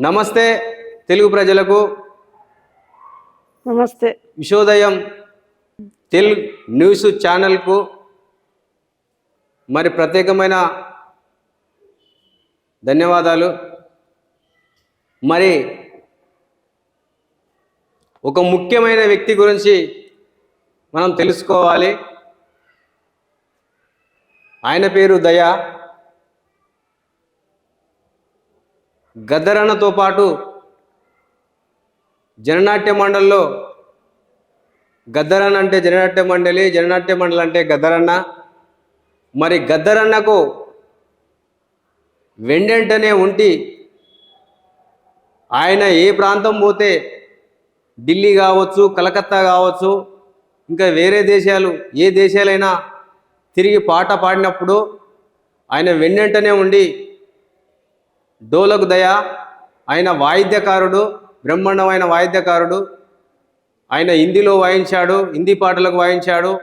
నమస్తే తెలుగు ప్రజలకు. నమస్తే. విశోదయం తెలుగు న్యూస్ ఛానల్కు మరి ప్రత్యేకమైన ధన్యవాదాలు. మరి ఒక ముఖ్యమైన వ్యక్తి గురించి మనం తెలుసుకోవాలి. ఆయన పేరు దయా. గద్దరన్నతో పాటు జననాట్య మండలిలో గద్దరన్న అంటే జననాట్య మండలి జననాట్య మండలి అంటే గద్దరన్న. మరి గద్దరన్నకు వెండంటనే ఉంటి ఆయన ఏ ప్రాంతం పోతే ఢిల్లీ కావచ్చు కలకత్తా కావచ్చు ఇంకా వేరే దేశాలు ఏ దేశాలైనా తిరిగి పాట పాడినప్పుడు ఆయన వెన్నంటనే ఉండి డోలకు దయ ఆయన వాయిద్యకారుడు బ్రహ్మాండమైన వాయిద్యకారుడు ఆయన హిందీలో వాయించాడు హిందీ పాటలకు వాయించాడు.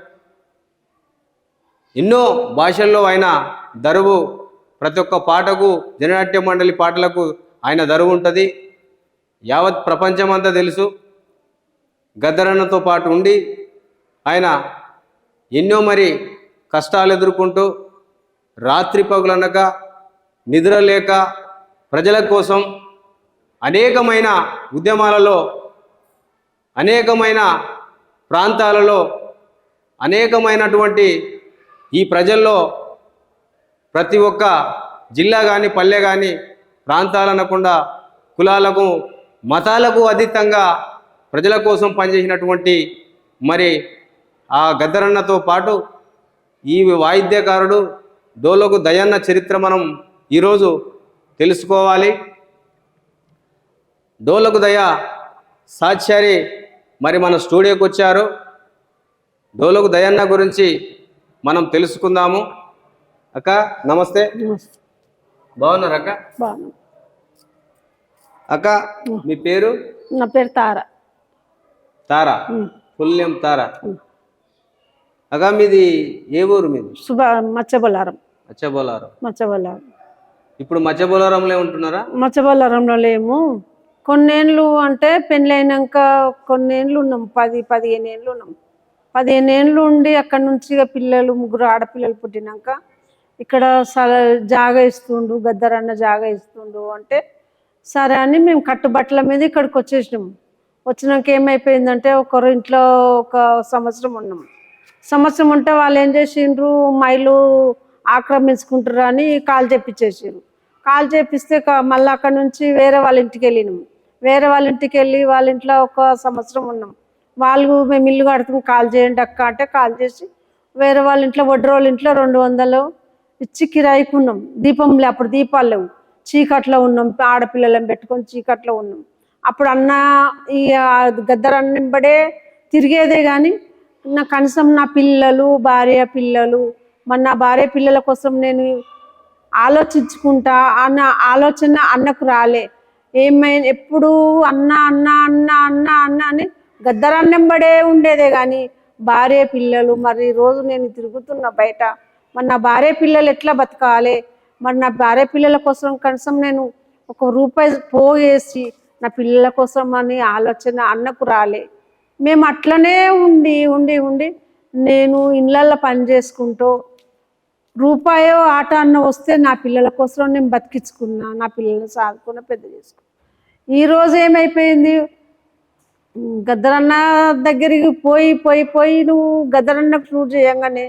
ఎన్నో భాషల్లో ఆయన దరువు. ప్రతి ఒక్క పాటకు జననాట్య మండలి పాటలకు ఆయన దరువు ఉంటుంది. యావత్ ప్రపంచమంతా తెలుసు. గద్దరన్నతో పాటు ఉండి ఆయన ఎన్నో మరి కష్టాలు ఎదుర్కొంటూ రాత్రి పగులనక నిద్ర లేక ప్రజల కోసం అనేకమైన ఉద్యమాలలో అనేకమైన ప్రాంతాలలో అనేకమైనటువంటి ఈ ప్రజల్లో ప్రతి ఒక్క జిల్లా కానీ పల్లె కానీ ప్రాంతాలనకుండా కులాలకు మతాలకు అతీతంగా ప్రజల కోసం పనిచేసినటువంటి మరి ఆ గద్దరన్నతో పాటు ఈ వాయిద్యకారుడు డోలకు దయన్న చరిత్ర మనం ఈరోజు తెలుసుకోవాలి. డోలకు దయ సాచారి మరి మన స్టూడియోకి వచ్చారు. డోలకు దయన్న గురించి మనం తెలుసుకుందాము. అక్క నమస్తే. బాగున్నారు అక్క? అక్క మీ పేరు? నా పేరు తార. తారా. ఫుల్ నేమ్ తారా. అక్క మీది ఏ ఊరు మీది? శుభ మచ్చబొల్లారం మచ్చబోలారం మచ్చబొల్లారం ఇప్పుడు మచ్చబోలారంలో ఉంటున్నారా? మచ్చబొల్లారంలో లేము కొన్నేళ్ళు అంటే పెళ్ళైనాక కొన్నేళ్ళు ఉన్నాం. పది పదిహేను ఏళ్ళు ఉన్నాం. పదిహేను ఏళ్ళు ఉండి అక్కడ నుంచి పిల్లలు ముగ్గురు ఆడపిల్లలు పుట్టినాక ఇక్కడ సల జాగా ఇస్తుండు గద్దరన్న జాగా ఇస్తుండు అంటే సరే అని మేము కట్టుబట్టల మీద ఇక్కడికి వచ్చేసినాం. వచ్చినాక ఏమైపోయిందంటే ఒకరు ఇంట్లో ఒక సంవత్సరం ఉన్నాం. సంవత్సరం ఉంటే వాళ్ళు ఏం చేసిండ్రు? మైలు ఆక్రమించుకుంటారు అని కాల్ చెప్పించేసారు కాల్ చేపిస్తే మళ్ళీ అక్కడ నుంచి వేరే వాళ్ళ ఇంటికి వెళ్ళినాం. వేరే వాళ్ళ ఇంటికి వెళ్ళి వాళ్ళ ఇంట్లో ఒక సంవత్సరం ఉన్నాం. వాళ్ళు మేము ఇల్లు కడుతాం కాల్ చేయండి అక్క అంటే కాల్ చేసి వేరే వాళ్ళ ఇంట్లో వడ్రోళ్ళ ఇంట్లో రెండు వందలు ఇచ్చి కిరాయికి ఉన్నాం. దీపంలే అప్పుడు దీపాలు లేవు. చీకట్లో ఉన్నాం ఆడపిల్లలను పెట్టుకొని చీకట్లో ఉన్నాం. అప్పుడు అన్న ఈ గద్దరన్నింబడే తిరిగేదే కానీ నా కనీసం నా పిల్లలు భార్య పిల్లలు మన నా భార్య పిల్లల కోసం నేను ఆలోచించుకుంటా అన్న ఆలోచన అన్నకు రాలే. ఏమైనా ఎప్పుడు అన్న అన్న అన్న అన్న అన్న అని గద్దరన్నంబడే ఉండేదే కానీ భార్య పిల్లలు మరి రోజు నేను తిరుగుతున్న బయట మరి నా భార్య పిల్లలు ఎట్లా బతకాలి? మరి నా భార్య పిల్లల కోసం కనీసం నేను ఒక రూపాయి పోగేసి నా పిల్లల కోసం అని ఆలోచన అన్నకు రాలే. మేము అట్లనే ఉండి ఉండి ఉండి నేను ఇళ్ళల్లో పని చేసుకుంటూ రూపాయో ఆట అన్న వస్తే నా పిల్లల కోసం నేను బతికించుకున్నా నా పిల్లల్ని సాదుకున్న పెద్ద చేసుకున్నా. ఈరోజు ఏమైపోయింది? గద్దరన్న దగ్గరికి పోయి పోయి పోయి నువ్వు గద్దరన్నకు షూట్ చేయంగానే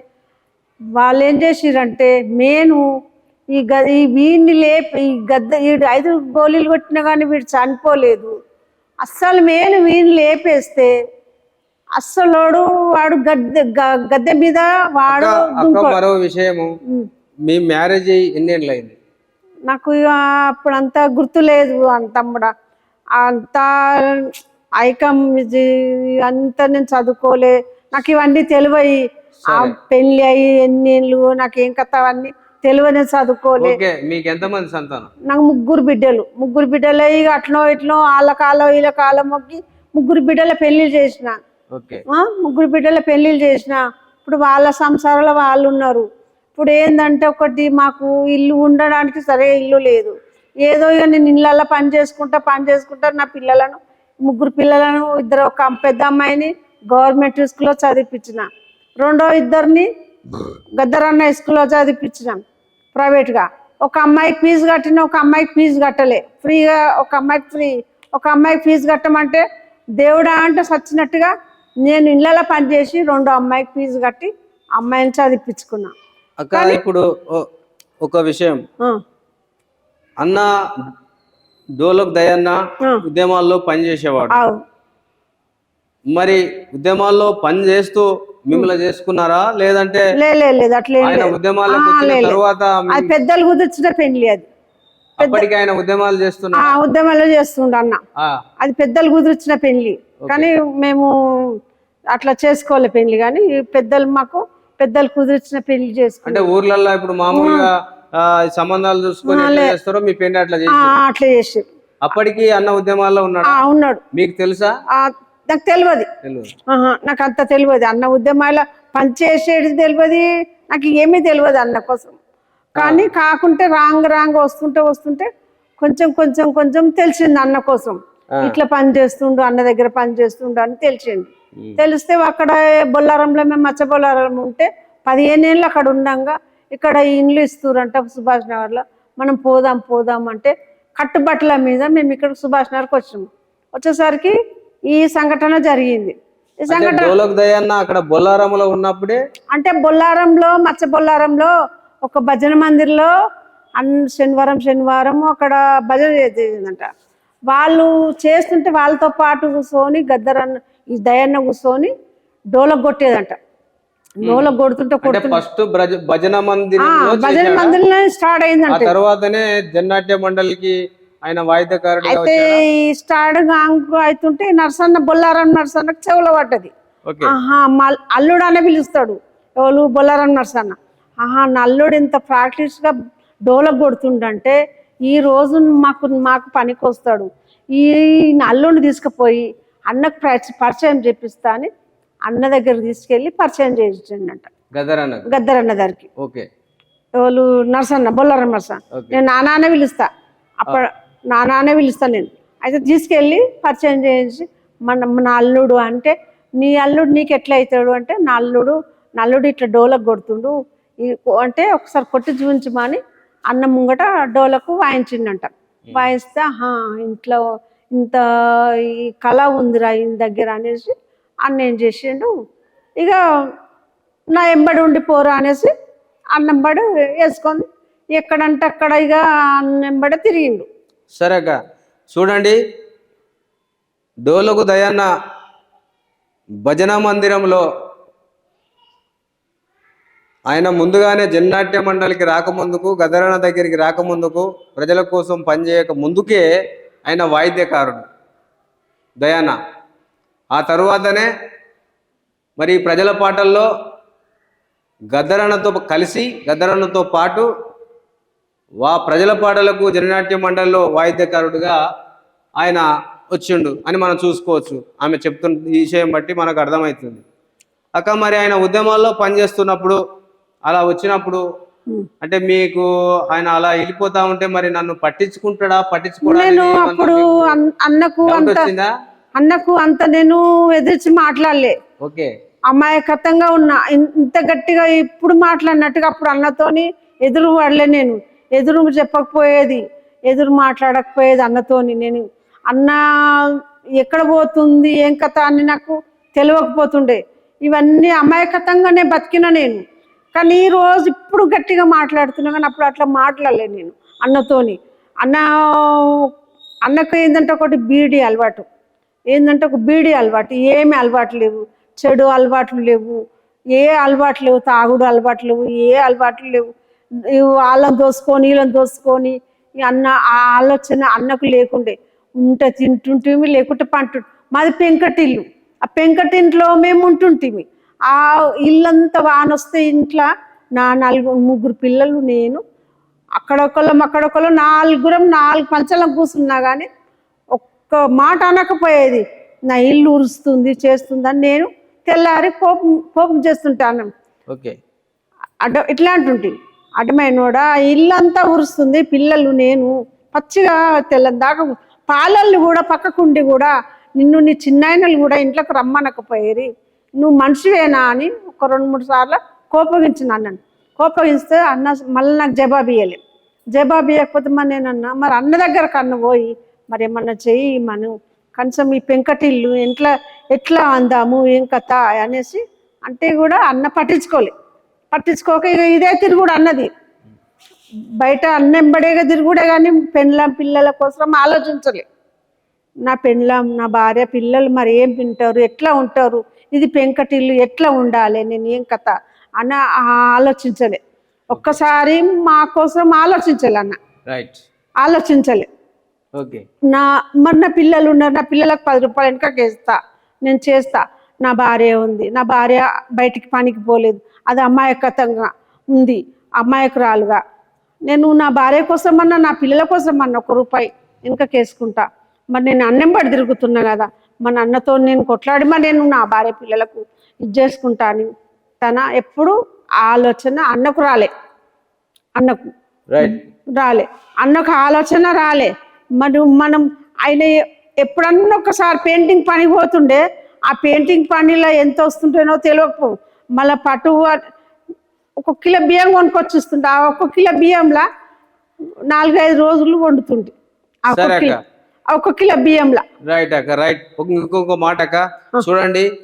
వాళ్ళు ఏం చేసిరంటే నేను ఈ గ ఈ వీడిని లేపి ఈ గద్ద వీడు ఐదు గోళీలు కొట్టినా కానీ వీడు చనిపోలేదు. అస్సలు నేను వీడిని లేపేస్తే అస్సలోడు వాడు గద్దె గద్దె మీద వాడు మరో విషయము. మీ మ్యారేజ్ అయ్యి ఎన్నేళ్ళు అయింది నాకు ఇక అప్పుడు అంతా గుర్తులేదు అంతమ్మడ. అంత ఐకం అంతా నేను చదువుకోలే. నాకు ఇవన్నీ తెలివయి. ఆ పెళ్ళి అయ్యి ఎన్నేళ్ళు నాకు ఏం కథ అవన్నీ తెలివని చదువుకోలే. మీకు ఎంతమంది సంతానం? నాకు ముగ్గురు బిడ్డలు. ముగ్గురు బిడ్డలు ఇక అట్నో ఇట్నో వాళ్ళ కాలం వీళ్ళ కాలం మొక్కి ముగ్గురు బిడ్డల పెళ్ళి చేసిన. ఓకే ఆ, ముగ్గురు బిడ్డల పెళ్ళిళ్ళు చేసిన ఇప్పుడు వాళ్ళ సంసారంలో వాళ్ళు ఉన్నారు. ఇప్పుడు ఏంటంటే ఒకటి మాకు ఇల్లు ఉండడానికి సరే ఇల్లు లేదు. ఏదో ఇక నేను ఇళ్ళల్లో పని చేసుకుంటా పని చేసుకుంటా నా పిల్లలను ముగ్గురు పిల్లలను ఇద్దరు ఒక పెద్ద అమ్మాయిని గవర్నమెంట్ స్కూల్లో చదివించిన రెండో ఇద్దరిని గద్దరన్న స్కూల్లో చదివిపించినాం ప్రైవేట్గా. ఒక అమ్మాయికి ఫీజు కట్టిన ఒక అమ్మాయికి ఫీజు కట్టలే. ఫ్రీగా ఒక అమ్మాయికి ఫ్రీ ఒక అమ్మాయికి ఫీజు కట్టమంటే దేవుడా అంటే సచ్చినట్టుగా నేను ఇళ్ళలో పనిచేసి రెండో అమ్మాయికి ఫీజు కట్టి అమ్మాయిని చదివిపించుకున్నా. అక్క ఇప్పుడు ఒక విషయం. అన్న డోలక్ దయన్న. ఉద్యమాల్లో పనిచేసేవాడు మరి ఉద్యమాల్లో పని చేస్తూ మిమ్మల్ని చేసుకున్నారా? లేదంటే లేదు అట్లే. తర్వాత పెద్దలు కుదిర్చిన పెళ్ళి అది. అప్పటికి ఆయన ఉద్యమాలు ఆ చేస్తున్నా ఉద్యమంలో చేస్తుండ అన్న. అది పెద్దలు కుదిర్చిన పెళ్ళి కానీ మేము అట్లా చేసుకోలే పెళ్ళి కానీ పెద్దలు మాకు పెద్దలు కుదిర్చిన పెళ్ళి చేసుకున్నాం అంటే ఊర్లలో ఇప్పుడు మామూలుగా సంబంధాలు చూసుకొని చేస్తారో మీ పెళ్ళి అట్లా అట్లా చేసి అప్పటికి అన్న ఉద్యమాల్లో ఉన్నాడు? ఉన్నాడు. మీకు తెలుసా? నాకు తెలియదు. నాకు అంత తెలియదు. అన్న ఉద్యమాల పనిచేసేది తెలియదు. నాకు ఏమీ తెలియదు అన్న కోసం. కానీ కాకుంటే రాంగ్ రాంగ్ వస్తుంటే వస్తుంటే కొంచెం కొంచెం కొంచెం తెలిసింది అన్న కోసం. ఇట్లా పని చేస్తుండు అన్న దగ్గర పని చేస్తుండు అని తెలిసింది. ఉమ్. తెలిస్తే అక్కడ బొల్లారంలో మేము మచ్చ బొల్లారం ఉంటే పదిహేను ఏళ్ళు అక్కడ ఉండంగా ఇక్కడ ఇండ్లు ఇస్తురంట సుభాష్ నగర్లో. మనం పోదాం పోదాం అంటే కట్టుబట్టల మీద మేము ఇక్కడ సుభాష్ నగర్కి వచ్చాము వచ్చేసరికి ఈ సంఘటన జరిగింది. ఈ సంఘటన అక్కడ బొల్లారంలో ఉన్నప్పుడే అంటే బొల్లారంలో మచ్చ బొల్లారంలో ఒక భజన మందిర్లో అన్ శనివారం శనివారం అక్కడ భజన చేసేదంట. వాళ్ళు చేస్తుంటే వాళ్ళతో పాటు కూర్చొని గద్దరన్న ఈ దయన్న కూర్చొని డోలకు కొట్టేదంట. డోలకు కొడుతుంటే ఫస్ట్ భజన ఆ, మందిరంలో భజన? మందిర్లో స్టార్ట్ అయిందంట. తర్వాతనే జన్నాట్య మండలికి ఆయన వాయిద్యకారుడిగా అయితే ఈ స్టార్ట్ అవుతుంటే నర్సన్న బొల్లారం నర్సన్నకు చెవులో పడ్డది. అల్లుడు అనే పిలుస్తాడు. ఎవరు? బొల్లారం నర్సన్న. ఆహా నా అల్లుడు ఇంత ప్రాక్టీస్గా డోలకు కొడుతుండంటే ఈ రోజు మాకు మాకు పనికి వస్తాడు ఈ నా అల్లుడిని తీసుకుపోయి అన్నకు పరిచ- పరిచయం చేపిస్తా అని అన్న దగ్గర తీసుకెళ్ళి పరిచయం చేయించండి గద్దరన్న దగ్గరికి ఓకే. ఎవరు నర్సన్న బొల్లారం నర్సన్న. నేను నానానే పిలుస్తా. అప్పుడు నానానే పిలుస్తా నేను. అయితే తీసుకెళ్ళి పరిచయం చేయించి మన నా అల్లుడు అంటే నీ అల్లుడు నీకు ఎట్లా అవుతాడు అంటే నా అల్లుడు నా అల్లుడు ఇట్లా డోలకు కొడుతుండు. అంటే ఒకసారి కొట్టి చూపించమని అన్న ముంగట డోలకు వాయించిండంట. వాయిస్తే ఇంట్లో ఇంత ఈ కళ ఉందిరా ఈయన దగ్గర అనేసి అన్న ఏం చేసిండు? ఇక నా ఎంబడి ఉండిపోరా అనేసి అన్నంబడి వేసుకొని ఎక్కడంటే అక్కడ ఇక అన్నంబడి తిరిగిండు. సరే అక్క చూడండి. డోలకు దయన్న భజన మందిరంలో ఆయన ముందుగానే జన్నాట్య మండలికి రాకముందుకు గదరణ దగ్గరికి రాకముందుకు ప్రజల కోసం పనిచేయక ముందుకే ఆయన వాయిద్యకారుడు దయాన. ఆ తరువాతనే మరి ప్రజల పాటల్లో గద్దరణతో కలిసి గద్దరణతో పాటు వా ప్రజల పాటలకు జననాట్య మండలిలో వాయిద్యకారుడుగా ఆయన వచ్చిండు అని మనం చూసుకోవచ్చు. ఆమె చెప్తున్న ఈ విషయం బట్టి మనకు అర్థమవుతుంది. అక్క మరి ఆయన ఉద్యమాల్లో పనిచేస్తున్నప్పుడు అలా వచ్చినప్పుడు అంటే మీకు ఆయన అలా వెళ్ళిపోతా ఉంటే మరి నన్ను పట్టించుకుంటాడా? నేను అప్పుడు అన్నకు అంత అన్నకు అంత నేను ఎదిరించి మాట్లాడలే. ఓకే. అమాయకత్వంగా ఉన్నా. ఇంత గట్టిగా ఇప్పుడు మాట్లాడినట్టుగా అప్పుడు అన్నతోని ఎదురు పడలే నేను. ఎదురు చెప్పకపోయేది. ఎదురు మాట్లాడకపోయేది అన్నతోని నేను. అన్న ఎక్కడ పోతుంది? ఏం కథ అని నాకు తెలియకపోతుండే. ఇవన్నీ అమాయకత్వంగానే బతికిన నేను. కానీ ఈ రోజు ఇప్పుడు గట్టిగా మాట్లాడుతున్నా కానీ అప్పుడు అట్లా మాట్లాడలే నేను అన్నతోని. అన్న అన్నకు ఏంటంటే ఒకటి బీడీ అలవాటు. ఏంటంటే ఒక బీడీ అలవాటు. ఏమి అలవాటు లేవు. చెడు అలవాట్లు లేవు. ఏ అలవాటు లేవు? తాగుడు అలవాట్లు లేవు. ఏ అలవాట్లు లేవు? ఇవి వాళ్ళని దోసుకొని వీళ్ళని దోసుకొని అన్న ఆ ఆలోచన అన్నకు లేకుండే. ఉంటే తింటుంటిమి లేకుంటే పంటు మాది పెంకటిల్లు. ఆ పెంకటింట్లో మేము ఉంటుంటిమి. ఆ ఇల్లంతా వానొస్తే ఇంట్లో నా నలుగురు ముగ్గురు పిల్లలు నేను. అక్కడొకళ్ళం అక్కడొకళ్ళు నాలుగురం నాలుగు పంచలం కూర్చున్నా కానీ ఒక్క మాట అనకపోయేది. నా ఇల్లు ఉరుస్తుంది చేస్తుంది అని నేను తెల్లారి కోపం కోపం చేస్తుంటాను. ఓకే. అడ్డ ఇట్లా అంటుంటి. అడ్డమైనోడా ఇల్లంతా ఉరుస్తుంది పిల్లలు నేను. పచ్చిగా తెల్లని దాకా పాలల్ని కూడా పక్కకుండి కూడా నిన్ను నీ చిన్నాయనలు కూడా ఇంట్లోకి రమ్మనకపోయేరి నువ్వు మనిషివేనా అని ఒక రెండు మూడు సార్లు కోపగించిన అన్నను. కోపగిస్తే అన్న మళ్ళీ నాకు జవాబు ఇవ్వలే జవాబు ఇవ్వకపోతే మరి నేనన్నా మరి అన్న దగ్గర కన్ను పోయి మరి ఏమన్నా చెయ్యి మనం. కనీసం ఈ పెంకటిల్లు ఎట్లా ఎట్లా అందాము ఏం కథ అనేసి అంటే కూడా అన్న పట్టించుకోలే. పట్టించుకోక ఇక ఇదే తిరుగుడు అన్నది. బయట అన్నెంబడేగా తిరుగుడే కానీ పెండ్లాం పిల్లల కోసం ఆలోచించలే. నా పెండ్లాం నా భార్య పిల్లలు మరి ఏం తింటారు ఎట్లా ఉంటారు ఇది పెంకటిల్లు ఎట్లా ఉండాలి నేను ఏం కథ అన్న ఆలోచించలే. ఒక్కసారి మా కోసం ఆలోచించాలి అన్న. రైట్ ఆలోచించలే. ఓకే నా మరి నా పిల్లలు ఉన్నారు నా పిల్లలకు పది రూపాయలు వెనకకి వేస్తా నేను చేస్తా. నా భార్య ఉంది. నా భార్య బయటికి పనికి పోలేదు. అది అమాయకతంగా ఉంది. అమాయకురాలుగా. నేను నా భార్య కోసం అన్నా నా పిల్లల కోసం అన్న ఒక రూపాయి వెనకకి వేసుకుంటా మరి నేను అన్నెంబడి తిరుగుతున్నా కదా. మన అన్నతో నేను కొట్లాడి మరి నేను నా భార్య పిల్లలకు ఇది చేసుకుంటా అని తన ఎప్పుడు ఆలోచన అన్నకు రాలే. అన్నకు రాలే. అన్నకు ఆలోచన రాలే. మరి మనం ఆయన ఎప్పుడన్నా ఒకసారి పెయింటింగ్ పని పోతుండే ఆ పెయింటింగ్ పనిలో ఎంత వస్తుంటేనో తెలియకపో. మళ్ళీ పట్టు ఒక కిలో బియ్యం కొనుక్కొచ్చి ఇస్తుండే ఆ ఒక్క కిలో బియ్యంలా నాలుగైదు రోజులు వండుతుండే. సరే కిలో బియ్యంలా. రైట్ అక్క రైట్ ఒక- ఇంకొక మాట అక్క. చూడండి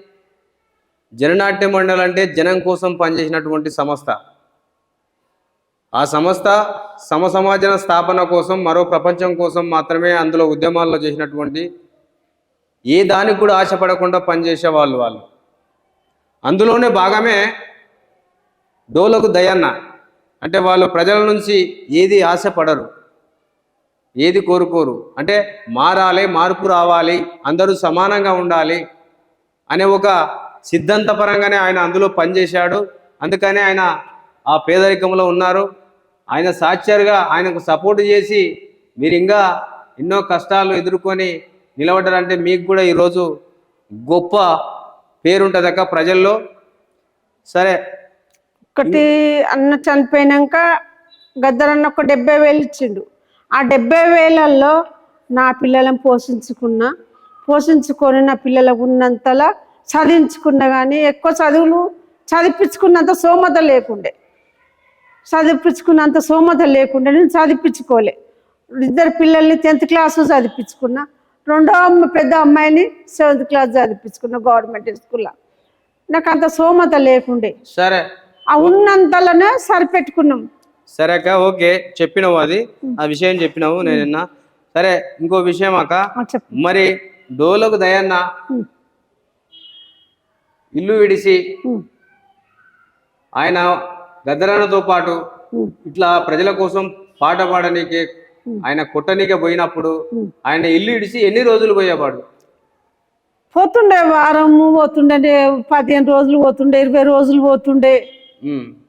జననాట్య మండలి అంటే జనం కోసం పనిచేసినటువంటి సంస్థ. ఆ సంస్థ సమసమాజన స్థాపన కోసం మరో ప్రపంచం కోసం మాత్రమే అందులో ఉద్యమాల్లో చేసినటువంటి ఏ దానికి కూడా ఆశపడకుండా పనిచేసే వాళ్ళు వాళ్ళు. అందులోనే భాగమే డోలకు దయన్న. అంటే వాళ్ళు ప్రజల నుంచి ఏది ఆశపడరు. ఏది కోరుకోరు. అంటే మారాలి మార్పు రావాలి అందరూ సమానంగా ఉండాలి అనే ఒక సిద్ధాంతపరంగానే ఆయన అందులో పనిచేశాడు. అందుకనే ఆయన ఆ పేదరికంలో ఉన్నారు. ఆయన సాక్షారుగా ఆయనకు సపోర్ట్ చేసి మీరు ఇంకా ఎన్నో కష్టాలు ఎదుర్కొని నిలబడ్డారంటే మీకు కూడా ఈరోజు గొప్ప పేరుంటుందక్క ప్రజల్లో. సరే. ఒకటి అన్న చనిపోయినాక గద్దరన్న ఒక డెబ్బై వేలు ఇచ్చిండు. ఆ డెబ్బై వేలల్లో నా పిల్లలను పోషించుకున్నా పోషించుకొని నా పిల్లలకు ఉన్నంతలా చదివించుకున్నా కానీ ఎక్కువ చదువులు చదివించుకున్నంత సోమత లేకుండే. చదివించుకున్నంత సోమత లేకుండే నేను చదివించుకోలే. ఇద్దరు పిల్లల్ని టెన్త్ క్లాస్ చదివించుకున్నా రెండో అమ్మ పెద్ద అమ్మాయిని సెవెంత్ క్లాస్ చదివించుకున్నా గవర్నమెంట్ స్కూల్లో. నాకు అంత సోమత లేకుండే. సరే. ఆ ఉన్నంతలోనే సరిపెట్టుకున్నాం. సరే అక్క ఓకే చెప్పినావు అది. ఆ విషయం చెప్పినావు నేను సరే ఇంకో విషయం అక్క. మరి డోలకు దయన్న ఇల్లు విడిసి ఆయన గద్దరన్నతో పాటు ఇట్లా ప్రజల కోసం పాట పాడనీకి ఆయన కొట్టనీకే పోయినప్పుడు. ఆయన ఇల్లు ఇడిసి ఎన్ని రోజులు పోయేవాడు? పోతుండే వారము పోతుండే పదిహేను రోజులు పోతుండే ఇరవై రోజులు పోతుండే.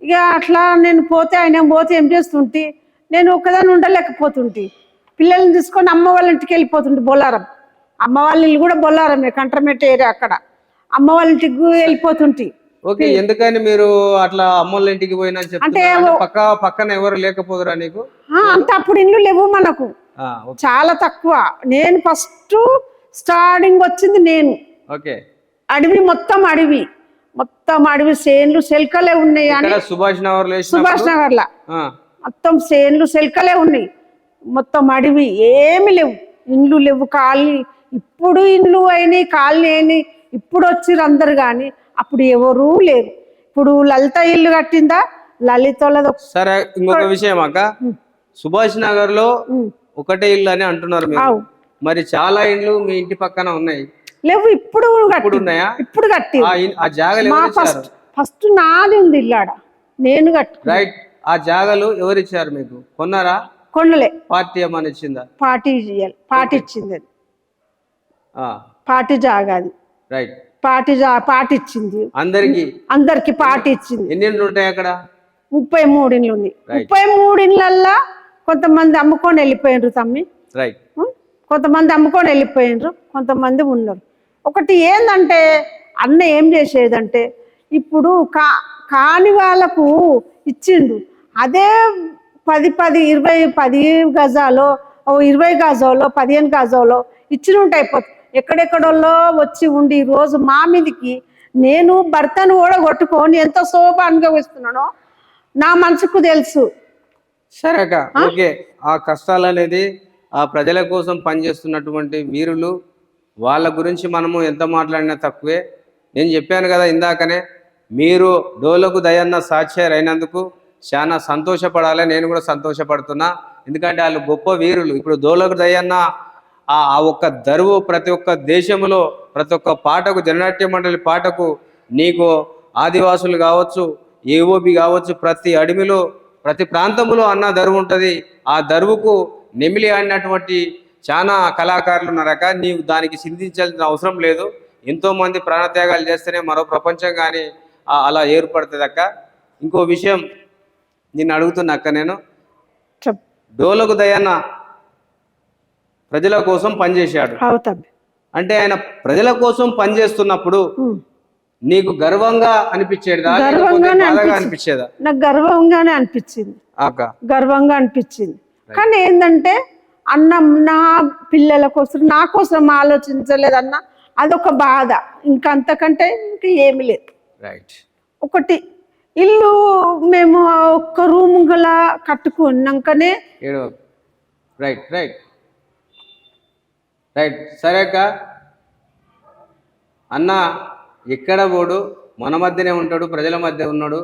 ఇక అట్లా నేను పోతే ఆయన పోతే ఏం చేస్తుంటే? నేను ఒక్కదాన్ని ఉండలేకపోతుంటే. పిల్లల్ని తీసుకొని అమ్మ వాళ్ళ ఇంటికి వెళ్ళిపోతుంటే బొల్లారం. అమ్మ వాళ్ళ ఇల్లు కూడా బొల్లారమే కంట్రమెట్ ఏరియా అక్కడ. అమ్మ వాళ్ళ ఇంటికి వెళ్ళిపోతుంటే. ఓకే ఎందుకని మీరు అట్లా అమ్మోళ్ళ ఇంటికి పోయినా అంటే పక్క పక్కన ఎవరు లేకపోదురా నీకు? అంత అప్పుడు ఇల్లు లేవు మనకు. చాలా తక్కువ. నేను ఫస్ట్ స్టార్టింగ్ వచ్చింది నేను. ఓకే. అడవి మొత్తం అడవి. మొత్తం అడవి సేన్లు సెల్కలే ఉన్నాయి అని సుభాష్ నగర్లో సుభాష్ నగర్లో. ఆ, మొత్తం సేన్లు సెల్కలే ఉన్నాయి. మొత్తం అడవి ఏమి లేవు. ఇండ్లు లేవు కాలనీ. ఇప్పుడు ఇండ్లు అయినాయి కాలనీ అయినాయి. ఇప్పుడు వచ్చిర్రు అందరు కానీ అప్పుడు ఎవరూ లేరు. ఇప్పుడు లలిత ఇల్లు కట్టిందా? లలితలది సరే ఇంకొక విషయం అక్క. సుభాష్ నగర్లో ఒకటే ఇల్లు అని అంటున్నారు మరి చాలా ఇండ్లు మీ ఇంటి పక్కన ఉన్నాయి. లేవు ఇప్పుడు ఇప్పుడు కట్టి. ఉన్నాయా? ఇప్పుడు కట్టి. ఆ జాగలు మా ఫస్ట్ ఫస్ట్ నాది ఉంది ఇల్లాడ నేను కట్టు రైట్. ఆ జాగలు ఎవరు ఇచ్చారు మీకు? కొన్నారా? కొండలే పార్టీ ఏమని ఇచ్చిందా? పార్టీ చేయాలి పార్టీ ఇచ్చింది అది. పార్టీ జాగాది రైట్. పార్టీ జా పార్టీ ఇచ్చింది. అందరికి? అందరికి పార్టీ ఇచ్చింది. ఎన్ని ఇండ్లు ఉంటాయి అక్కడ? ముప్పై మూడు ఇండ్లు ఉన్నాయి Right. ముప్పై మూడు ఇండ్లల్లా కొంతమంది అమ్ముకొని వెళ్ళిపోయినరు తమ్మి. రైట్? కొంతమంది అమ్ముకొని వెళ్ళిపోయినరు. కొంతమంది ఉన్నారు. ఒకటి ఏందంటే అన్న ఏం చేసేదంటే ఇప్పుడు కా కాని వాళ్ళకు ఇచ్చిండు. అదే పది పది ఇరవై పది గజాలు ఓ ఇరవై గాజోలో పదిహేను గాజోలో ఇచ్చిన ఉంటే అయిపోతుంది. ఎక్కడెక్కడోళ్ళో వచ్చి ఉండి రోజు మా మీదికి నేను భర్తను కూడా కొట్టుకొని ఎంత శోభ అనుభవిస్తున్నానో నా మనసుకు తెలుసు. సరే ఓకే. ఆ కష్టాలు అనేది ఆ ప్రజల కోసం పనిచేస్తున్నటువంటి వీరులు వాళ్ళ గురించి మనము ఎంత మాట్లాడినా తక్కువే. నేను చెప్పాను కదా ఇందాకనే మీరు డోలకు దయన్న సాక్ష్యారు అయినందుకు చాలా సంతోషపడాలి నేను కూడా సంతోషపడుతున్నా. ఎందుకంటే వాళ్ళు గొప్ప వీరులు. ఇప్పుడు డోలకు దయన్న ఆ ఆ ఒక్క దరువు ప్రతి ఒక్క దేశంలో ప్రతి ఒక్క పాటకు జననాట్య మండలి పాటకు నీకు ఆదివాసులు కావచ్చు ఏఓబి కావచ్చు ప్రతి అడవిలో ప్రతి ప్రాంతంలో అన్న దరువు ఉంటుంది. ఆ దరువుకు నెమిలి ఆడినటువంటి చాలా కళాకారులు ఉన్నారక నీవు దానికి చింతించాల్సిన అవసరం లేదు. ఎంతో మంది ప్రాణత్యాగాలు చేస్తేనే మరో ప్రపంచం కానీ అలా ఏర్పడుతుంది అక్క. ఇంకో విషయం నిన్ను అడుగుతున్నా అక్క నేను. డోలకు దయన్న ప్రజల కోసం పనిచేశాడు. అంటే ఆయన ప్రజల కోసం పనిచేస్తున్నప్పుడు నీకు గర్వంగా అనిపించేదా గర్వంగానే అనిపించింది. నాకు గర్వంగానే అనిపించింది. అక్క. గర్వంగా అనిపించింది. కానీ ఏంటంటే అన్న నా పిల్లల కోసం నా కోసం ఆలోచించలేదన్న అదొక బాధ. ఇంకా అంతకంటే ఇంకా ఏమి లేదు. రైట్ ఒకటి ఇల్లు మేము ఒక్క రూమ్ గల కట్టుకున్నాకనే రైట్ రైట్ రైట్ సరే అక్క. అన్న ఎక్కడ పోడు? మన మధ్యనే ఉంటాడు ప్రజల మధ్య ఉన్నాడు.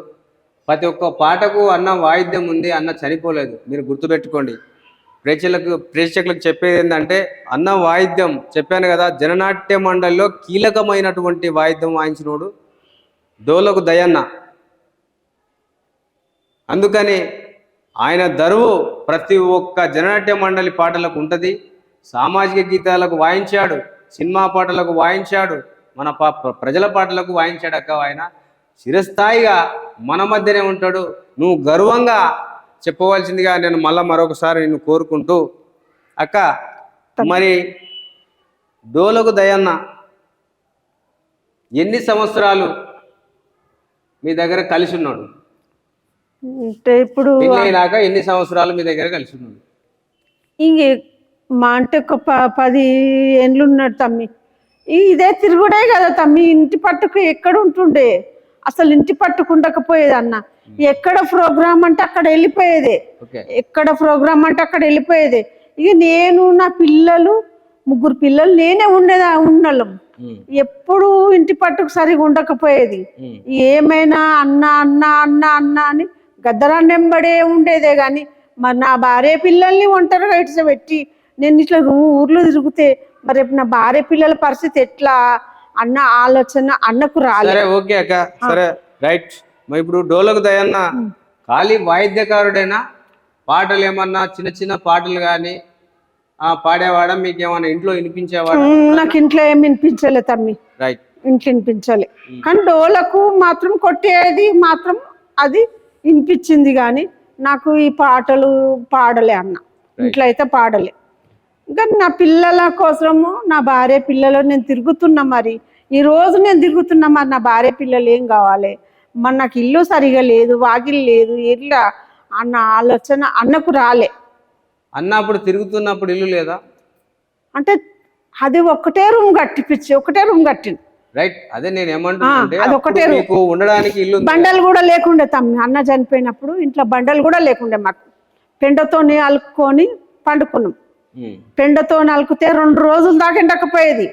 ప్రతి ఒక్క పాటకు అన్న వాయిద్యం ఉంది అన్న చనిపోలేదు. మీరు గుర్తుపెట్టుకోండి. ప్రేక్షకులకు ప్రేక్షకులకు చెప్పేది ఏంటంటే అన్న వాయిద్యం. చెప్పాను కదా జననాట్య మండలిలో కీలకమైనటువంటి వాయిద్యం వాయించినోడు డోలకు దయన్న. అందుకని ఆయన దరువు ప్రతి ఒక్క జననాట్య మండలి పాటలకు ఉంటుంది. సామాజిక గీతాలకు వాయించాడు సినిమా పాటలకు వాయించాడు మన ప్ర- ప్రజల పాటలకు వాయించాడు అక్క ఆయన. చిరస్థాయిగా మన మధ్యనే ఉంటాడు. నువ్వు గర్వంగా చెప్పవలసిందిగా నేను మళ్ళా మరొకసారి నిన్ను కోరుకుంటూ అక్క మరి డోలకు దయన్న ఎన్ని సంవత్సరాలు మీ దగ్గర కలిసి ఉన్నాడు? అంటే ఇప్పుడు పెళ్ళైనాక ఎన్ని సంవత్సరాలు మీ దగ్గర కలిసి ఉన్నాడు? ఇంక మా అంటే ఒక ప- పది ఏండ్లు ఉన్నాడు తమ్మి. ఇదే తిరుగుడే కదా తమ్మి ఇంటి పట్టుకు ఎక్కడ ఉంటుండే? అసలు ఇంటి పట్టుకు ఉండకపోయేది అన్న. ఎక్కడ ప్రోగ్రామ్ అంటే అక్కడ వెళ్ళిపోయేదే. ఎక్కడ ప్రోగ్రామ్ అంటే అక్కడ వెళ్ళిపోయేదే. ఇక నేను నా పిల్లలు ముగ్గురు పిల్లలు నేనే ఉండేదా ఉమ్, ఎప్పుడు ఇంటి పట్టుకు సరిగా ఉండకపోయేది. ఏమైనా అన్న అన్న అన్న అన్న అని గద్దరాన్నెంబడే ఉండేదే కానీ మరి నా భార్య పిల్లల్ని ఒంటరిగా పెట్టి నేను ఇట్లా ఊర్లో తిరిగితే మరి నా భార్య పిల్లల పరిస్థితి ఎట్లా అన్న ఆలోచన అన్నకు రాలే. సరే ఓకే అక్క. సరే రైట్. మరి ఇప్పుడు డోలకు దయన్న ఖాళీ వాయిద్యకారుడైనా పాటలు ఏమన్నా చిన్న చిన్న పాటలు కానీ ఆ పాడేవాడా? మీకు ఏమన్నా ఇంట్లో వినిపించేవాడా? నాకు ఇంట్లో ఏం వినిపించలే తమ్మి. రైట్ ఇంట్లో వినిపించలే. కానీ డోలకు మాత్రం కొట్టేది మాత్రం అది వినిపించింది కానీ నాకు ఈ పాటలు పాడలే అన్న. ఇంట్లో అయితే పాడలే. ఇంకా నా పిల్లల కోసము నా భార్య పిల్లలు నేను తిరుగుతున్నా మరి. ఈ రోజు నేను తిరుగుతున్నా మరి నా భార్య పిల్లలు ఏం కావాలి? మరి నాకు ఇల్లు సరిగా లేదు వాకిలి లేదు ఇట్లా అన్న ఆలోచన అన్నకు రాలే. అన్న అప్పుడు తిరుగుతున్నప్పుడు ఇల్లు లేదా? అంటే అది ఒకటే రూమ్ కట్టిపించి ఒకటే రూమ్ కట్టింది రైట్ అదే నేను ఏమంటున్నా ఆ, అంటే అదొకటే అప్పుడు రూ- మీకు ఉండడానికి ఇల్లు. బండలు కూడా లేకుండే తమ్మి అన్న చనిపోయినప్పుడు ఇంట్లో బండలు కూడా లేకుండే మాకు. పెండతోని అలుక్కొని పండుకున్నాం. ఉమ్, పెండతో అలుకుతే రెండు రోజుల దాకా ఎండకపోయేది.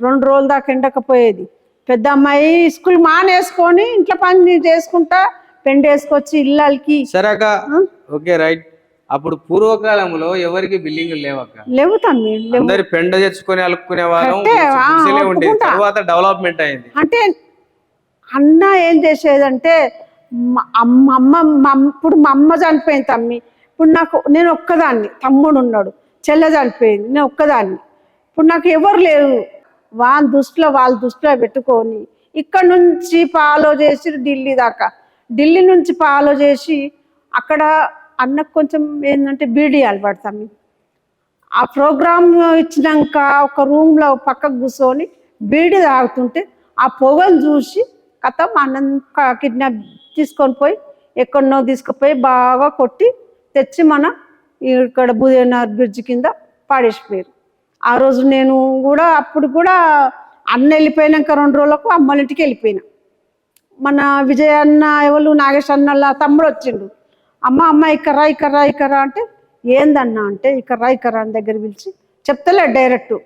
రెండు రోజుల దాకా ఎండకపోయేది. పెద్ద అమ్మాయి స్కూల్ మానేసుకొని ఇంట్లో పని చేసుకుంటా పెండ వేసుకొచ్చి ఇల్లు అలికి సరే అక్క. ఆ? Okay right. అప్పుడు పూర్వకాలంలో ఎవరికి బిల్డింగ్ లేవక్క? లేవు తమ్మి అందరి పెండ తెచ్చుకొని అలుక్కునే వాళ్ళం ఉండేది. తర్వాత డెవలప్మెంట్ అయింది. అంటే అన్న ఏం చేసేదంటే అమ్మ- ఇప్పుడు మా అమ్మ చనిపోయింది తమ్మి. ఇప్పుడు నాకు నేను ఒక్కదాన్ని తమ్ముడు ఉన్నాడు. చెల్లె చనిపోయింది నేను ఒక్కదాన్ని. ఇప్పుడు నాకు ఎవరు లేరు. వాళ్ళ దృష్టిలో వాళ్ళ దృష్టిలో పెట్టుకొని ఇక్కడ నుంచి ఫాలో చేసి ఢిల్లీ దాకా. ఢిల్లీ నుంచి ఫాలో చేసి అక్కడ అన్నకు కొంచెం ఏంటంటే బీడీ అలవాటు ఆ ప్రోగ్రామ్ ఇచ్చినాక ఒక రూమ్లో పక్కకు కూర్చొని బీడి తాగుతుంటే ఆ పొగలు చూసి కథ అన్నం కిడ్నాప్ తీసుకొని పోయి ఎక్కడనో తీసుకుపోయి బాగా కొట్టి తెచ్చి మన ఇక్కడ బుధేనార్ బ్రిడ్జ్ కింద పాడేసిపోయారు. ఆ రోజు నేను కూడా అప్పుడు కూడా అన్న వెళ్ళిపోయినాక రెండు రోజులకు అమ్మలింటికి వెళ్ళిపోయినా. మన విజయ అన్న ఎవరు నాగేష్ అన్న తమ్ముడు వచ్చిండు. అమ్మ అమ్మ ఇక్కరా ఇక్కరా ఇక్కరా అంటే ఏందన్నా? అంటే ఇక్కరా ఇక్కరా అని దగ్గర పిలిచి చెప్తలే డైరెక్ట్.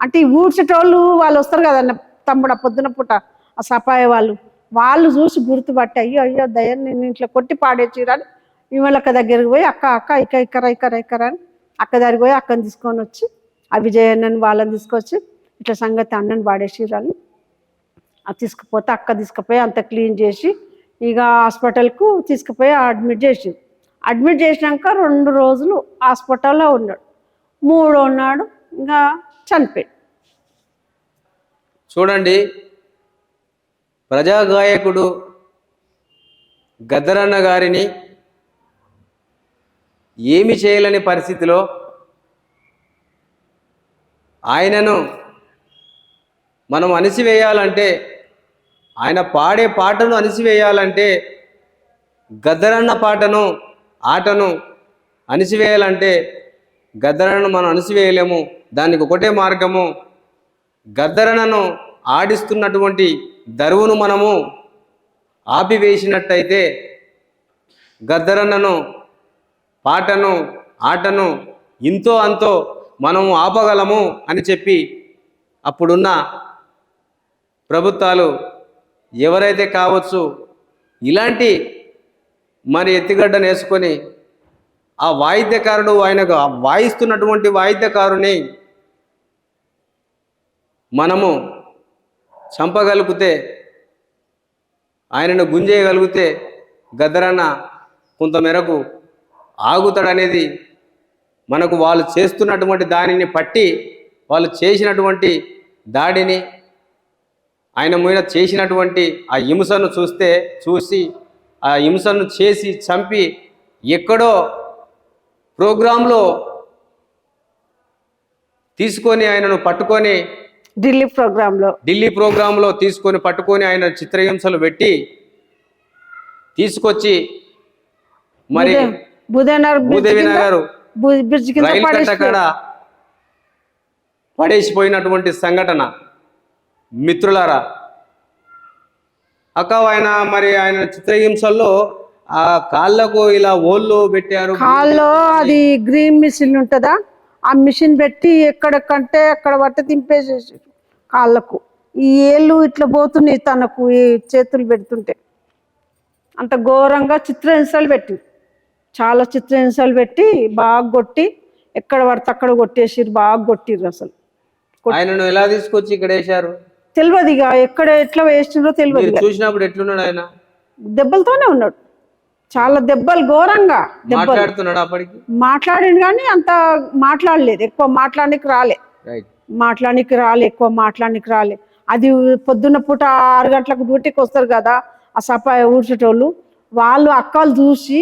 అంటే ఈ ఊడ్చేటోళ్ళు వాళ్ళు వస్తారు కదన్న తమ్ముడు ఆ పొద్దున పూట ఆ సపాయ వాళ్ళు. వాళ్ళు చూసి గుర్తుపట్టి అయ్యో అయ్యో దయ నేను ఇంట్లో కొట్టి పాడేచ్చిరని ఇవాళక్క దగ్గరికి పోయి అక్క అక్క ఇక్క ఇక్కర ఇక్కర ఇక్కర అని అక్క దగ్గరికి పోయి అక్కని తీసుకొని వచ్చి ఆ విజయన్నని వాళ్ళని తీసుకొచ్చి ఇట్లా సంగతి అన్నని పాడేసిరని అది తీసుకుపోతే అక్క తీసుకుపోయి అంత క్లీన్ చేసి ఇక హాస్పిటల్కు తీసుకుపోయి అడ్మిట్ చేసి అడ్మిట్ చేసినాక రెండు రోజులు హాస్పిటల్లో ఉన్నాడు. మూడో నాడు ఇంకా చనిపోయాడు. చూడండి ప్రజాగాయకుడు గద్దరన్న గారిని ఏమి చేయలేని పరిస్థితిలో ఆయనను మనం అణిసివేయాలంటే ఆయన పాడే పాటను అణిసివేయాలంటే గద్దరన్న పాటను ఆటను అణిసివేయాలంటే గద్దరన్నను మనం అణిసివేయలేము దానికి ఒకటే మార్గము గద్దరణను ఆడిస్తున్నటువంటి దరువును మనము ఆపివేసినట్టయితే గద్దరన్నను పాటను ఆటను ఇంతో అంతో మనం ఆపగలము అని చెప్పి అప్పుడున్న ప్రభుత్వాలు ఎవరైతే కావచ్చు ఇలాంటి మరి ఎత్తిగడ్డను వేసుకొని ఆ వాయిద్యకారుడు ఆయనకు వాయిస్తున్నటువంటి వాయిద్యకారుని మనము చంపగలిగితే ఆయనను గుంజేయగలిగితే గదరన్న కొంతమేరకు ఆగుతాడనేది మనకు వాళ్ళు చేస్తున్నటువంటి దానిని పట్టి వాళ్ళు చేసినటువంటి దాడిని ఆయన మీద చేసినటువంటి ఆ హింసను చూస్తే చూసి ఆ హింసను చేసి చంపి ఎక్కడో ప్రోగ్రాంలో తీసుకొని ఆయనను పట్టుకొని ఢిల్లీ ప్రోగ్రాంలో ఢిల్లీ ప్రోగ్రాంలో తీసుకొని పట్టుకొని ఆయన చిత్రహింసలు పెట్టి తీసుకొచ్చి మరి భూదేవి నగర్ బ్రిడ్జ్ కింద పడేసిపోయారు. పడేసిపోయినటువంటి సంఘటన. మిత్రులారా అక్క ఆయన మరి ఆయన చిత్రహింసల్లో ఆ కాళ్ళకు ఇలా ఓళ్ళు పెట్టారు. కాల్లో అది గ్రీన్ మిషన్ ఉంటుందా? ఆ మిషన్ పెట్టి ఎక్కడికంటే అక్కడ పట్టి దింపేసేసి కాళ్ళకు. ఈ ఏళ్ళు ఇట్లా పోతున్నాయి తనకు ఈ చేతులు పెడుతుంటే. అంత ఘోరంగా చిత్రహింసలు పెట్టి చాలా చిత్రహింసలు పెట్టి బాగా కొట్టి ఎక్కడ పడితే అక్కడ కొట్టేసిర్రు బాగా కొట్టిర్రు అసలు. ఆయనను ఎలా తీసుకొచ్చి ఇక్కడ వేశారు? తెలియదు ఇక ఎక్కడ ఎట్లా వేసిండ్రో తెలియదు మీరు. చూసినప్పుడు ఎట్లున్నాడు ఆయన? దెబ్బలతోనే ఉన్నాడు. చాలా దెబ్బలు ఘోరంగా మాట్లాడుతున్నాడు అప్పటికి? మాట్లాడిండు కానీ అంత మాట్లాడలేదు. ఎక్కువ మాట్లాడడానికి రాలే. రైట్ మాట్లాడడానికి రాలే ఎక్కువ మాట్లాడడానికి రాలే. అది పొద్దున్న పూట ఆరు గంటలకు డ్యూటీకి వస్తారు కదా ఆ సఫాయి ఊడ్చేటోళ్ళు. వాళ్ళు అక్కలు చూసి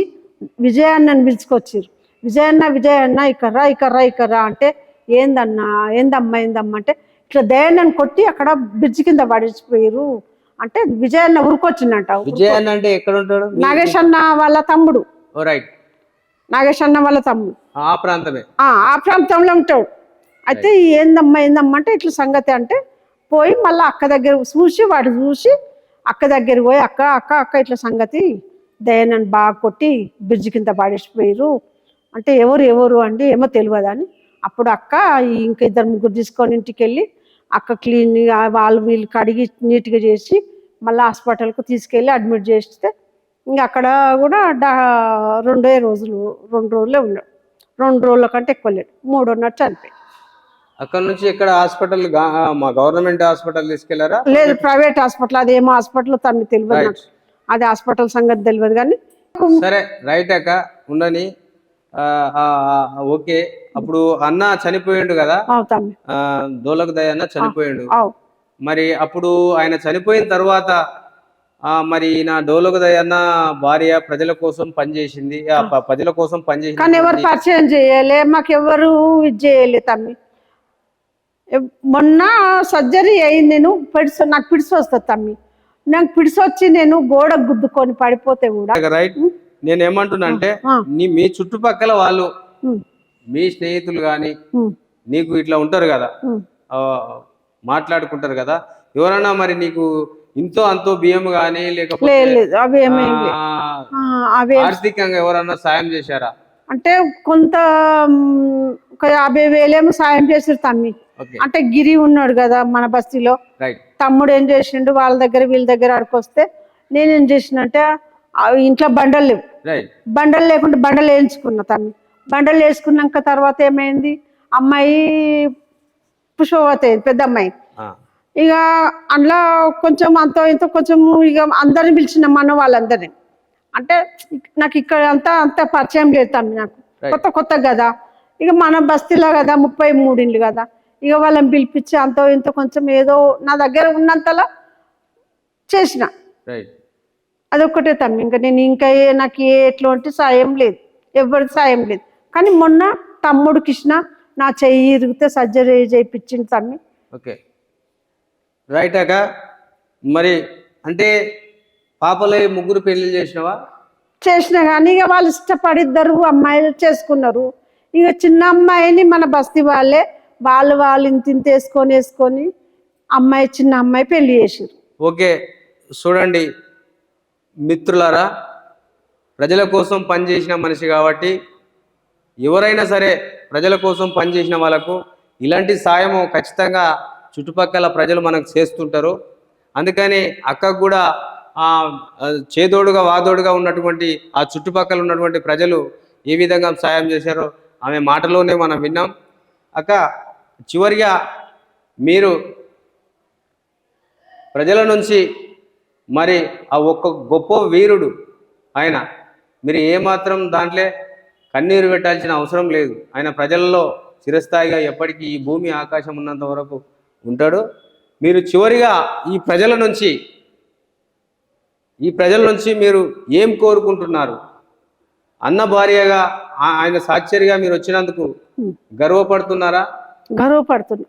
విజయాన్నని పిలుచుకొచ్చారు విజయన్న విజయన్న ఇక్కర్రా ఇక్కర్రా ఇక్కర్రా అంటే ఏందన్నా ఏందమ్మా ఏందమ్మా అంటే ఇట్లా దయాన్నని కొట్టి అక్కడ బ్రిడ్జ్ కింద పడిచిపోయారు అంటే విజయన్న ఉరుకొచ్చిందంట. విజయన్ అంటే ఎక్కడ ఉంటాడు? నాగేష్ అన్న వాళ్ళ తమ్ముడు. రైట్. నాగేష్ అన్న వాళ్ళ తమ్ముడు. ఆ ప్రాంతమే. ఆ ఆ ప్రాంతంలో ఉంటాడు. అయితే ఏందమ్మా ఏందమ్మా అంటే ఇట్లా సంగతి అంటే పోయి మళ్ళీ అక్క దగ్గర చూసి వాడు చూసి అక్క దగ్గర పోయి అక్క అక్క అక్క ఇట్లా సంగతి దయానని బాగా కొట్టి బ్రిడ్జ్ కింద పాడేసిపోయారు అంటే ఎవరు ఎవరు అండి ఏమో తెలియదు అని. అప్పుడు అక్క ఇంకా ఇద్దరు ముగ్గురు తీసుకొని ఇంటికి వెళ్ళి అక్క క్లీన్ వాళ్ళు వీళ్ళు కడిగి నీట్గా చేసి మళ్ళీ హాస్పిటల్కు తీసుకెళ్ళి అడ్మిట్ చేస్తే ఇంకా అక్కడ కూడా డా రెండే రోజులు రెండు రోజులే ఉన్నాడు రెండు రోజుల కంటే ఎక్కువ లేడు మూడున్నర చనిపోయి అక్కడ నుంచి ఇక్కడ హాస్పిటల్ మా గవర్నమెంట్ హాస్పిటల్ తీసుకెళ్ళారా? లేదు ప్రైవేట్ హాస్పిటల్ అదేమో హాస్పిటల్ తనకి తెలియదు అది హాస్పిటల్ సంగతి తెలియదు కానీ సరే రైట్ అక్క ఉండని ఓకే. అప్పుడు అన్న చనిపోయిండు కదా? దోలకు దయ అన్న చనిపోయిండు. మరి అప్పుడు ఆయన చనిపోయిన తర్వాత మరి నా డోలకు దయ అన్న భార్య ప్రజల కోసం పనిచేసింది ప్రజల కోసం కానీ ఎవరు పనిచేసింది పరిచయం చేయలే మాకు ఎవరు ఇది చేయలే తమ్మి. మొన్న సర్జరీ అయింది నేను పిడిసి నాకు పిడిసి వస్తుంది తమ్మి. నాకు పిడిసి వచ్చి నేను గోడ గుద్దుకొని పడిపోతే కూడా. రైట్ నేను ఏమంటున్నా అంటే మీ చుట్టుపక్కల వాళ్ళు మీ స్నేహితులు ఉమ్, నీకు ఇట్లా ఉంటారు కదా మాట్లాడుకుంటారు కదా ఎవరన్నా మరి నీకు ఇంతో అంతో బియ్యం కానీ లేకపోతే ఆర్థికంగా ఎవరన్నా సాయం చేశారా? అంటే కొంత ఒక యాభై వేలేమో సాయం చేసారు తమ్మి అంటే గిరి ఉన్నాడు కదా మన బస్తీలో. రైట్ తమ్ముడు ఏం చేసిండు? వాళ్ళ దగ్గర వీళ్ళ దగ్గర ఆడుకొస్తే నేనేం చేసినంటే ఇంట్లో బండలు లేవు. బండలు లేకుండా బండలు వేయించుకున్నా తమ్మి బండలు వేసుకున్నాక తర్వాత ఏమైంది? అమ్మాయి పుష్పవతి అయింది పెద్ద అమ్మాయి. ఇక అందులో కొంచెం అంత ఇంత కొంచెం ఇక అందరిని పిలిచిన మన వాళ్ళందరినీ. అంటే నాకు ఇక్కడ అంతా అంత పరిచయం లేదు తమ్మి నాకు. కొత్త కొత్త కదా. ఇక మన బస్తీలో కదా ముప్పై మూడిండ్లు కదా. ఇక వాళ్ళని పిలిపించి అంతో ఇంత కొంచెం ఏదో నా దగ్గర ఉన్నంతలా చేసిన. రైట్ అదొక్కటే తమ్మి ఇంకా నేను ఇంకా ఏ నాకు ఏ ఎట్లాంటి సాయం లేదు. ఎవరి సాయం లేదు. కానీ మొన్న తమ్ముడు కృష్ణ నా చెయ్యి ఇరిగితే సర్జరీ చేయించింది తమ్మి. ఓకే రైట్ అక్క. మరి అంటే పాపలే ముగ్గురు పెళ్ళి చేసినవా? చేసిన కానీ ఇక వాళ్ళు ఇష్టపడి ఇద్దరు అమ్మాయిలు చేసుకున్నారు. ఇక చిన్న అమ్మాయిని మన బస్తీ వాళ్ళే వాళ్ళు వాళ్ళు ఇంత ఇంత వేసుకొని వేసుకొని అమ్మాయి చిన్న అమ్మాయి పెళ్ళి చేసారు ఓకే చూడండి మిత్రులారా ప్రజల కోసం పనిచేసిన మనిషి కాబట్టి ఎవరైనా సరే ప్రజల కోసం పనిచేసిన వాళ్ళకు ఇలాంటి సాయము ఖచ్చితంగా చుట్టుపక్కల ప్రజలు మనకు చేస్తుంటారు. అందుకని అక్కకు కూడా చేదోడుగా వాదోడుగా ఉన్నటువంటి ఆ చుట్టుపక్కల ఉన్నటువంటి ప్రజలు ఏ విధంగా సాయం చేశారో ఆమె మాటలోనే మనం విన్నాం. అక్క చివరిగా మీరు ప్రజల నుంచి మరి ఆ ఒక్క గొప్ప వీరుడు ఆయన మీరు ఏమాత్రం దాంట్లో కన్నీరు పెట్టాల్సిన అవసరం లేదు. ఆయన ప్రజలలో చిరస్థాయిగా ఎప్పటికీ ఈ భూమి ఆకాశం ఉన్నంత వరకు ఉంటాడు. మీరు చివరిగా ఈ ప్రజల నుంచి ఈ ప్రజల నుంచి మీరు ఏం కోరుకుంటున్నారు? అన్న భార్యగా ఆయన సాక్షిగా మీరు వచ్చినందుకు గర్వపడుతున్నారా? గర్వపడుతున్నా.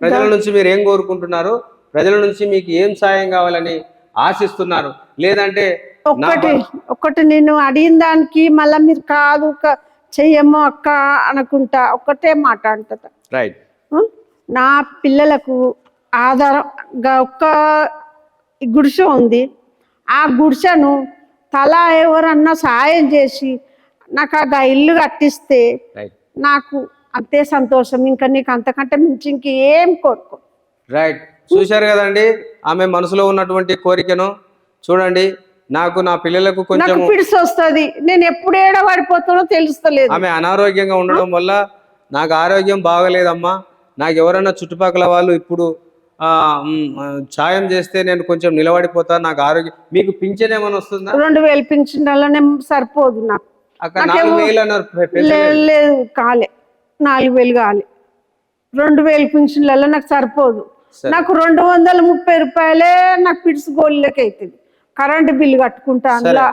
ప్రజల నుంచి మీరు ఏం కోరుకుంటున్నారు? ప్రజల నుంచి మీకు ఏం సాయం కావాలని ఆశిస్తున్నారు? లేదంటే ఒక్కటి ఒక్కటి నేను అడిగిన దానికి మళ్ళీ మీరు కాదు చెయ్యము అక్క అనుకుంటా. ఒక్కటే మాట అంటది రైట్? నా పిల్లలకు ఆధారంగా ఒక్క గుడిసె ఉంది. ఆ గుడిసెను తలా ఎవరన్నా సాయం చేసి నాకు ఆ ఇల్లు కట్టిస్తే నాకు అంతే సంతోషం ఇంకా నీకు అంతకంటే మించి ఇంకేం కోరుకో రైట్ చూశారు కదండి? ఆమె మనసులో ఉన్నటువంటి కోరికను. చూడండి నాకు నా పిల్లలకు కొంచెం పిడిసి వస్తుంది నేను ఎప్పుడు ఏడ పడిపోతానో తెలుస్తలేదు. ఆమె అనారోగ్యంగా ఉండడం వల్ల నాకు ఆరోగ్యం బాగలేదమ్మా. నాకు ఎవరైనా చుట్టుపక్కల వాళ్ళు ఇప్పుడు సాయం చేస్తే నేను కొంచెం నిలబడిపోతా నాకు ఆరోగ్యం మీకు పింఛన్ ఏమైనా వస్తుందా? రెండు వేలు పింఛన్ సరిపోదు నాకు. లేదు కాలే. నాలుగు వేలు కాలే రెండు వేలు పింఛన్లలో నాకు సరిపోదు. సరే. నాకు రెండు వందల ముప్పై రూపాయలే నాకు పిడిసి గోళ్ళకి అవుతుంది కరెంటు బిల్లు కట్టుకుంటా అందులో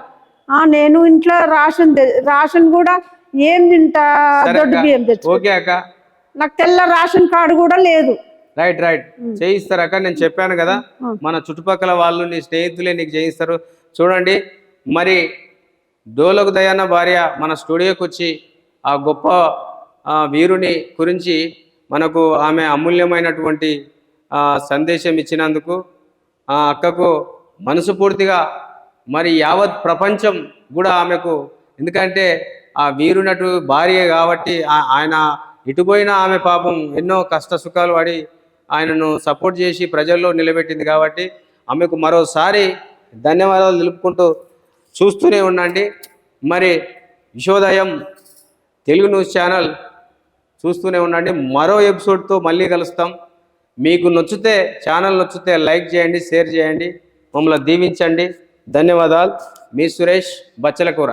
ఆ, నేను ఇంట్లో రాషన్ రాషన్ కూడా ఏం తింటా? దొడ్డు. బియ్యం తెచ్చు నాకు తెల్ల రేషన్ కార్డు కూడా లేదు. Right right. చేయిస్తారు అక్క. నేను చెప్పాను కదా. మన చుట్టుపక్కల వాళ్ళు నీ స్నేహితులే నీకు చేయిస్తారు. చూడండి. మరి డోలకు దయాన భార్య మన స్టూడియోకి వచ్చి ఆ గొప్ప వీరుని గురించి మనకు ఆమె అమూల్యమైనటువంటి సందేశం ఇచ్చినందుకు ఆ అక్కకు మనసు పూర్తిగా మరి యావత్ ప్రపంచం కూడా ఆమెకు ఎందుకంటే ఆ వీరునటు భార్య కాబట్టి ఆ- ఆయన ఇటుపోయినా ఆమె పాపం ఎన్నో కష్ట సుఖాలు పడి ఆయనను సపోర్ట్ చేసి ప్రజల్లో నిలబెట్టింది కాబట్టి ఆమెకు మరోసారి ధన్యవాదాలు తెలుపుకుంటూ చూస్తూనే ఉండండి. మరి విశోదయం తెలుగు న్యూస్ ఛానల్ చూస్తూనే ఉండండి. మరో ఎపిసోడ్తో మళ్ళీ కలుస్తాం. మీకు నచ్చితే ఛానల్ నచ్చితే లైక్ చేయండి షేర్ చేయండి. మమ్మల్ని దీవించండి. ధన్యవాదాలు. మీ సురేష్ బచ్చలకూర.